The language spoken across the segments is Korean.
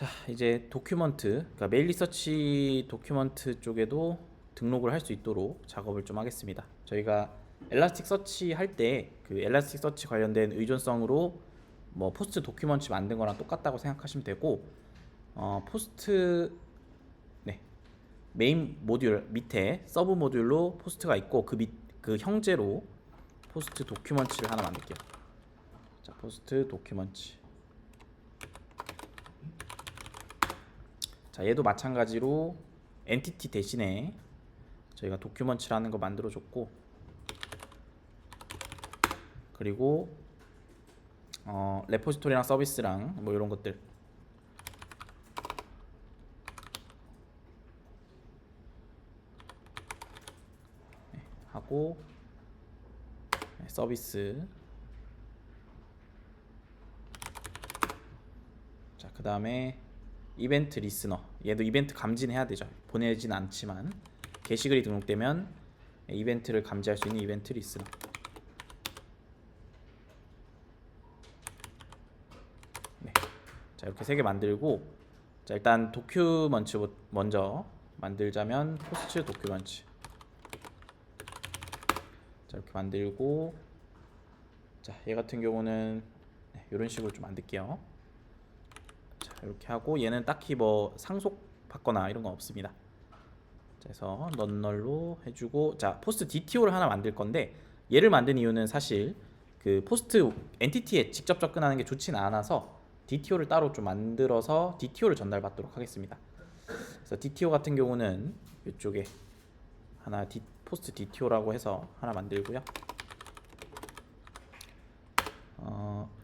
자 이제 도큐먼트 그러니까 메일 리서치 도큐먼트 쪽에도 등록을 할 수 있도록 작업을 좀 하겠습니다. 저희가 엘라스틱 서치 할 때 그 엘라스틱 서치 관련된 의존성으로 뭐 포스트 도큐먼트 만든 거랑 똑같다고 생각하시면 되고 어 포스트 네 메인 모듈 밑에 서브 모듈로 포스트가 있고 그 밑그 형제로 포스트 도큐먼트를 하나 만들게요. 자 포스트 도큐먼트 자 얘도 마찬가지로 엔티티 대신에 저희가 도큐먼트라는 거 만들어 줬고 그리고 어, 레포지토리랑 서비스랑 뭐 이런 것들. 네, 하고 네, 서비스 자 그 다음에 이벤트 리스너. 얘도 이벤트 감지해야 되죠. 보내진 않지만 게시글이 등록되면 이벤트를 감지할 수 있는 이벤트 리스너. 네. 자 이렇게 세 개 만들고 자 일단 도큐먼트 먼저 만들자면 포스트 도큐먼트 자 이렇게 만들고 자 얘 같은 경우는 네, 이런 식으로 좀 만들게요. 자 이렇게 하고 얘는 딱히 뭐 상속받거나 이런 건 없습니다 자, 그래서 넌널로 해주고 자 포스트 DTO를 하나 만들 건데 얘를 만든 이유는 사실 그 포스트 엔티티에 직접 접근하는 게 좋진 않아서 DTO를 따로 좀 만들어서 DTO를 전달받도록 하겠습니다. 그래서 DTO 같은 경우는 이쪽에 하나 D, 포스트 DTO라고 해서 하나 만들고요. 어, 아,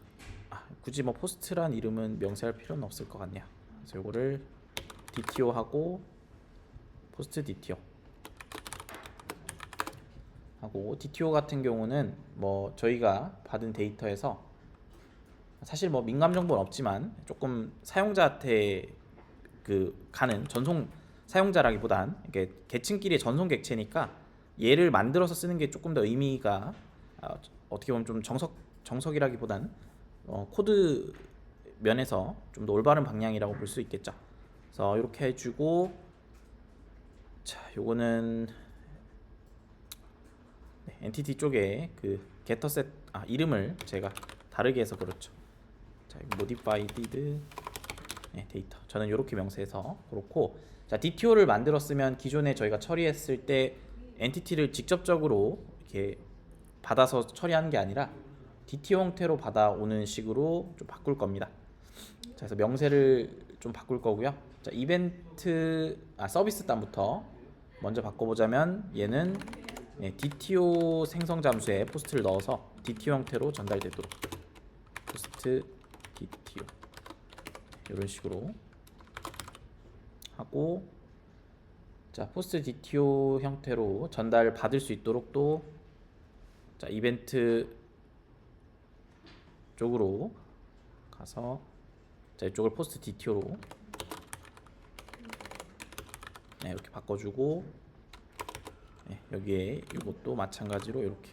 굳이 뭐 포스트란 이름은 명시할 필요는 없을 것 같네요. 그래서 이거를 DTO 하고 포스트 DTO 하고 DTO 같은 경우는 뭐 저희가 받은 데이터에서 사실 뭐 민감 정보는 없지만 조금 사용자한테 그 가는 전송 사용자라기보단 이게 계층끼리의 전송 객체니까 얘를 만들어서 쓰는 게 조금 더 의미가 어, 어떻게 보면 좀 정석 정석이라기보단 어, 코드 면에서 좀 더 올바른 방향이라고 볼 수 있겠죠. 그래서 이렇게 해주고 자, 요거는 네, 엔티티 쪽에 그 게터셋 아 이름을 제가 다르게 해서 그렇죠. 자, modified 네, 데이터. 저는 이렇게 명세해서 그렇고 자, DTO를 만들었으면 기존에 저희가 처리했을 때 엔티티를 직접적으로 이렇게 받아서 처리하는 게 아니라 DTO 형태로 받아오는 식으로 좀 바꿀 겁니다. 자, 그래서 명세를 좀 바꿀 거고요. 자, 이벤트 아 서비스 단부터 먼저 바꿔보자면 얘는 네, DTO 생성 잠수에 포스트를 넣어서 DTO 형태로 전달되도록 포스트 DTO 이런 식으로 하고 자 포스트 DTO 형태로 전달 받을 수 있도록 또 자 이벤트 쪽으로 가서 자 이쪽을 포스트 DTO로 네, 이렇게 바꿔주고 네, 여기에 이것도 마찬가지로 이렇게.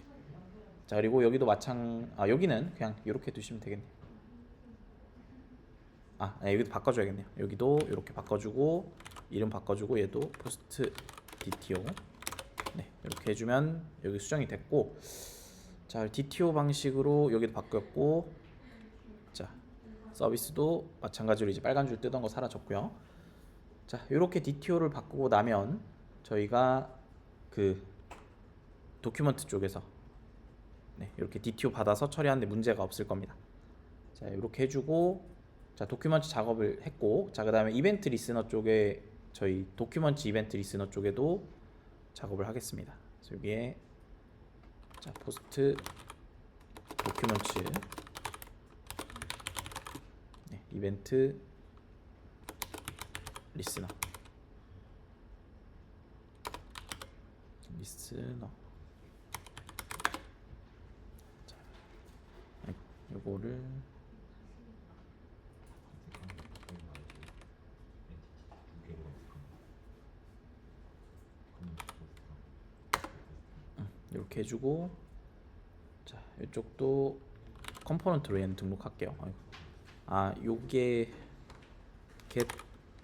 자 그리고 여기도 마찬 아 여기는 그냥 이렇게 두시면 되겠네요. 아 네, 여기도 바꿔줘야겠네요. 여기도 이렇게 바꿔주고 이름 바꿔주고 얘도 포스트 DTO 네 이렇게 해주면 여기 수정이 됐고 자 DTO 방식으로 여기도 바뀌었고 자 서비스도 마찬가지로 이제 빨간 줄 뜨던 거 사라졌고요 자 이렇게 DTO를 바꾸고 나면 저희가 그 도큐먼트 쪽에서 네, 이렇게 DTO 받아서 처리하는데 문제가 없을 겁니다. 자 이렇게 해주고 자 도큐먼트 작업을 했고 자 그 다음에 이벤트 리스너 쪽에 저희 도큐먼트 이벤트 리스너 쪽에도 작업을 하겠습니다. 그래서 여기에 자 포스트 도큐먼트 네, 이벤트 리스너. 리스너. 자, 요거를 이렇게 해주고 자 이쪽도 컴포넌트로 얘는 등록할게요 아이고. 아 요게 get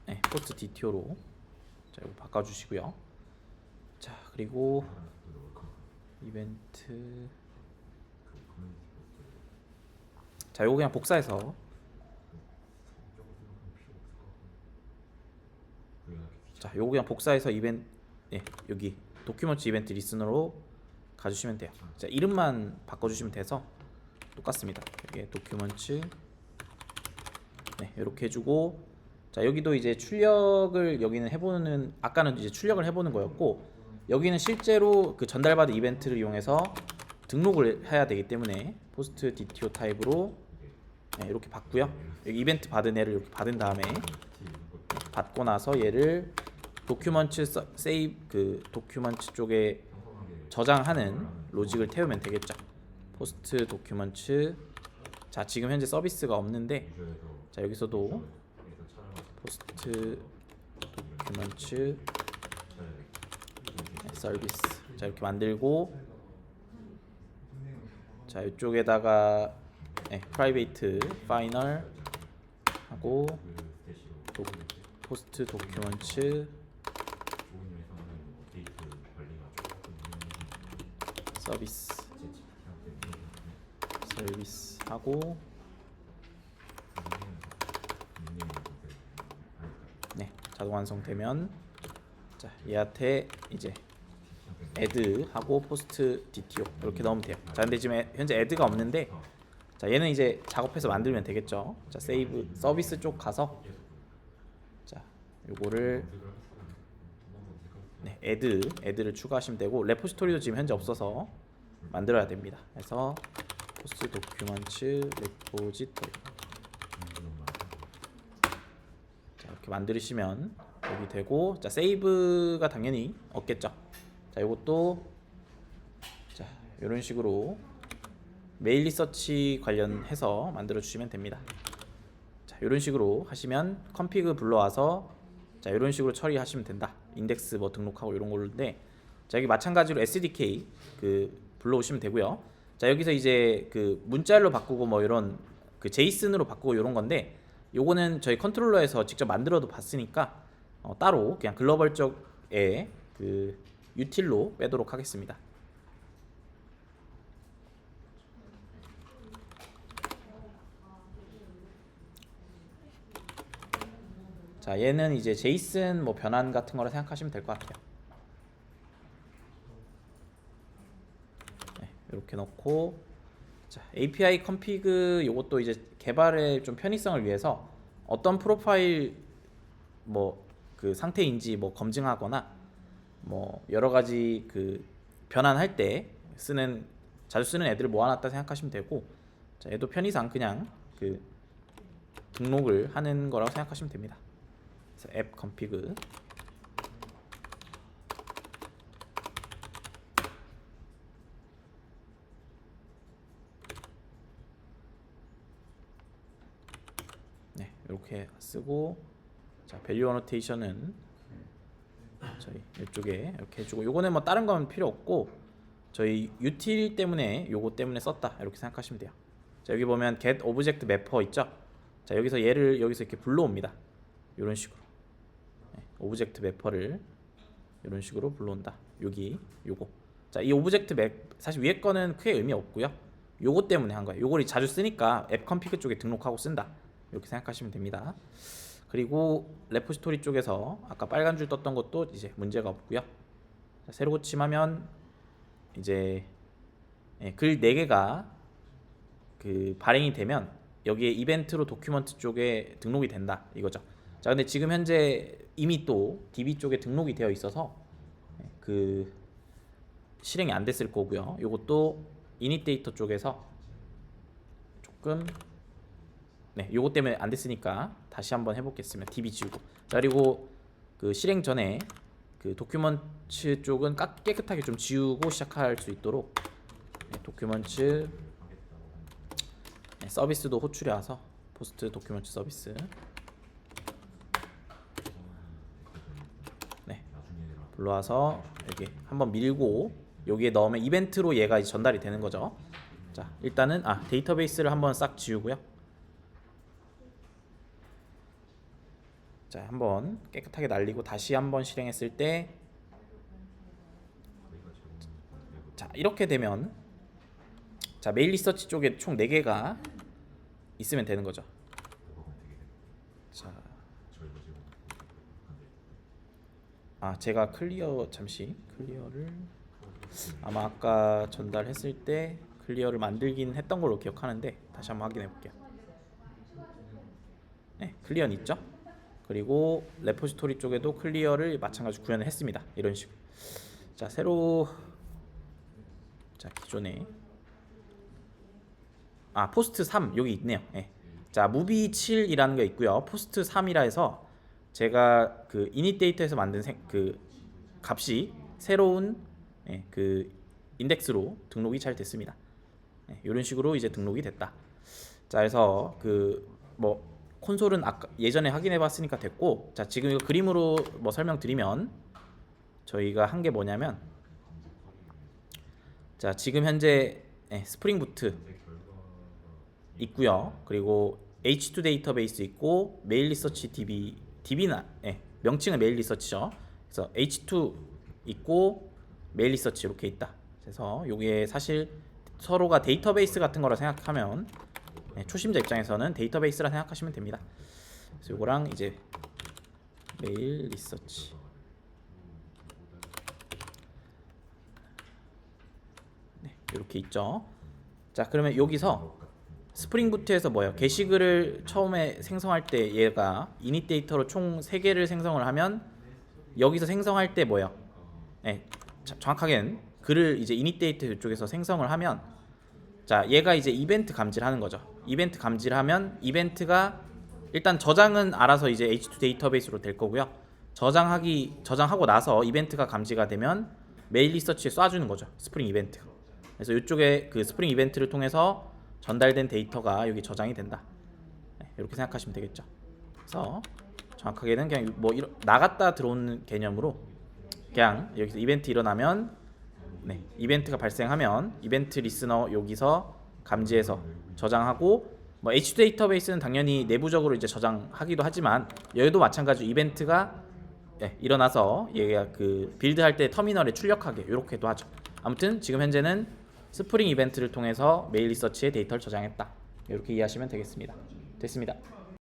네, 포스트 DTO로 자 이거 바꿔주시고요. 자 그리고 이벤트 자 요거 그냥 복사해서 자 요거 그냥 복사해서 이벤트 예 여기 도큐먼트 이벤트 리슨으로 가주시면 돼요. 자 이름만 바꿔주시면 돼서 똑같습니다. 여기에 도큐먼트 네 이렇게 해주고 자 여기도 이제 출력을 여기는 해보는 아까는 이제 출력을 해보는 거였고 여기는 실제로 그 전달받은 이벤트를 이용해서 등록을 해야 되기 때문에 포스트 DTO 타입으로 네, 이렇게 받고요. 여기 이벤트 받은 애를 이렇게 받은 다음에 받고 나서 얘를 도큐먼트 서- 세이브 그 도큐먼트 쪽에 저장하는 로직을 태우면 되겠죠. 포스트 도큐먼트 자 지금 현재 서비스가 없는데 자 여기서도 포스트 도큐먼트 네, 서비스. 자 이렇게 만들고 자 이쪽에다가 네, 프라이베이트 파이널 하고 도, 포스트 도큐먼트 서비스 서비스 하고 네 자동 완성되면 자 얘한테 이제 add 하고 포스트 DTO 이렇게 넣으면 돼요. 자 근데 지금 에- 현재 add가 없는데 자 얘는 이제 작업해서 만들면 되겠죠. 자 세이브 서비스 쪽 가서 자 요거를 네 add add를 추가하시면 되고 레포지토리도 지금 현재 없어서 만들어야 됩니다. 그래서 포스트 도큐먼트 레포지토리 자 이렇게 만드시면 여기 되고 자 세이브가 당연히 없겠죠. 자 이것도 자 이런 식으로 메일 리서치 관련해서 만들어 주시면 됩니다. 자 이런 식으로 하시면 컴피그 불러와서 자 이런 식으로 처리하시면 된다. 인덱스 뭐 등록하고 이런 걸로인데 자 여기 마찬가지로 SDK 그 불러오시면 되고요. 자 여기서 이제 그 문자열로 바꾸고 뭐 이런 그 제이슨으로 바꾸고 이런 건데 요거는 저희 컨트롤러에서 직접 만들어도 봤으니까 어, 따로 그냥 글로벌 쪽에 그 유틸로 빼도록 하겠습니다. 자 얘는 이제 제이슨 뭐 변환 같은 거라 생각하시면 될 것 같아요. 네, 이렇게 넣고 자 API 컴피그 요것도 이제 개발의 좀 편의성을 위해서 어떤 프로파일 뭐 그 상태인지 뭐 검증하거나 뭐 여러 가지 그 변환할 때 쓰는 자주 쓰는 애들을 모아놨다 생각하시면 되고 자 얘도 편의상 그냥 그 등록을 하는 거라고 생각하시면 됩니다. 그래서 앱 컴피그 네 이렇게 쓰고 자 밸류 어노테이션은 저희 이쪽에 이렇게 해주고 요거는 뭐 다른 건 필요 없고 저희 util 때문에 요거 때문에 썼다 이렇게 생각하시면 돼요. 자 여기 보면 get object mapper 있죠? 자 여기서 얘를 여기서 이렇게 불러옵니다. 이런 식으로. 네, 오브젝트 매퍼를 이런 식으로 불러온다. 여기 요거. 자 이 오브젝트 맵 사실 위에 거는 크게 의미 없고요. 요거 때문에 한 거예요. 요거를 자주 쓰니까 앱 컴피그 쪽에 등록하고 쓴다. 이렇게 생각하시면 됩니다. 그리고 레포지토리 쪽에서 아까 빨간 줄 떴던 것도 이제 문제가 없고요. 자, 새로 고침하면 이제 예, 글 4개가 그 발행이 되면 여기에 이벤트로 도큐먼트 쪽에 등록이 된다. 이거죠. 자 근데 지금 현재 이미 또 DB 쪽에 등록이 되어 있어서 예, 그 실행이 안 됐을 거고요. 이것도 이닛 데이터 쪽에서 조금 네 요거 때문에 안 됐으니까 다시 한번 해보겠습니다. DB 지우고 자 그리고 그 실행 전에 그 도큐먼트 쪽은 깍- 깨끗하게 좀 지우고 시작할 수 있도록 네, 도큐먼트 네, 서비스도 호출해 와서 포스트 도큐먼트 서비스 네 불러 와서 여기 한번 밀고 여기에 넣으면 이벤트로 얘가 이제 전달이 되는 거죠. 자 일단은 아 데이터베이스를 한번 싹 지우고요. 자 한번 깨끗하게 날리고 다시 한번 실행했을 때 자 이렇게 되면 자 메일 리서치 쪽에 총 4개가 있으면 되는 거죠 자 아 제가 클리어 잠시 클리어를 아마 아까 전달했을 때 클리어를 만들긴 했던 걸로 기억하는데 다시 한번 확인해 볼게요. 네, 클리어는 있죠. 그리고 레포지토리 쪽에도 클리어를 마찬가지로 구현을 했습니다. 이런 식으로. 자 새로 자 기존에 아 포스트 3 여기 있네요. 네. 자 무비 7이라는 게 있고요. 포스트 3이라 해서 제가 그 이닛 데이터에서 만든 생, 그 값이 새로운 예, 그 인덱스로 등록이 잘 됐습니다. 예, 이런 식으로 이제 등록이 됐다. 자, 그래서 그 뭐 콘솔은 아까 예전에 확인해 봤으니까 됐고, 자 지금 이거 그림으로 뭐 설명드리면 저희가 한 게 뭐냐면, 자 지금 현재 예, 스프링 부트 있고요. 그리고 H2 데이터베이스 있고 메일 리서치 DB DB나 예, 명칭은 메일 리서치죠. 그래서 H2 있고 메일 리서치 이렇게 있다. 그래서 요게 사실 서로가 데이터베이스 같은 거라 생각하면 예, 초심자 입장에서는 데이터베이스라 생각하시면 됩니다. 그래서 요거랑 이제 메일 리서치 네, 이렇게 있죠. 자, 그러면 여기서 스프링 부트에서 뭐예요? 게시글을 처음에 생성할 때 얘가 이닛 데이터로 총 3개를 생성을 하면 여기서 생성할 때 뭐예요? 네, 자, 정확하게는 글을 이제 이닛 데이터 쪽에서 생성을 하면 자, 얘가 이제 이벤트 감지를 하는 거죠. 이벤트 감지를 하면 이벤트가 일단 저장은 알아서 이제 H2 데이터베이스로 될 거고요. 저장하기 저장하고 나서 이벤트가 감지가 되면 메일 리서치에 쏴주는 거죠. 스프링 이벤트. 그래서 이쪽에 그 스프링 이벤트를 통해서 전달된 데이터가 여기 저장이 된다. 네, 이렇게 생각하시면 되겠죠. 그래서 정확하게는 그냥 뭐 이러, 나갔다 들어오는 개념으로 그냥 여기서 이벤트 일어나면 네, 이벤트가 발생하면 이벤트 리스너 여기서 감지해서 저장하고 뭐 H 데이터베이스는 당연히 내부적으로 이제 저장하기도 하지만 여기도 마찬가지로 이벤트가 예, 일어나서 얘가 그 빌드할 때 터미널에 출력하게 이렇게도 하죠. 아무튼 지금 현재는 스프링 이벤트를 통해서 메일 리서치에 데이터를 저장했다. 이렇게 이해하시면 되겠습니다. 됐습니다.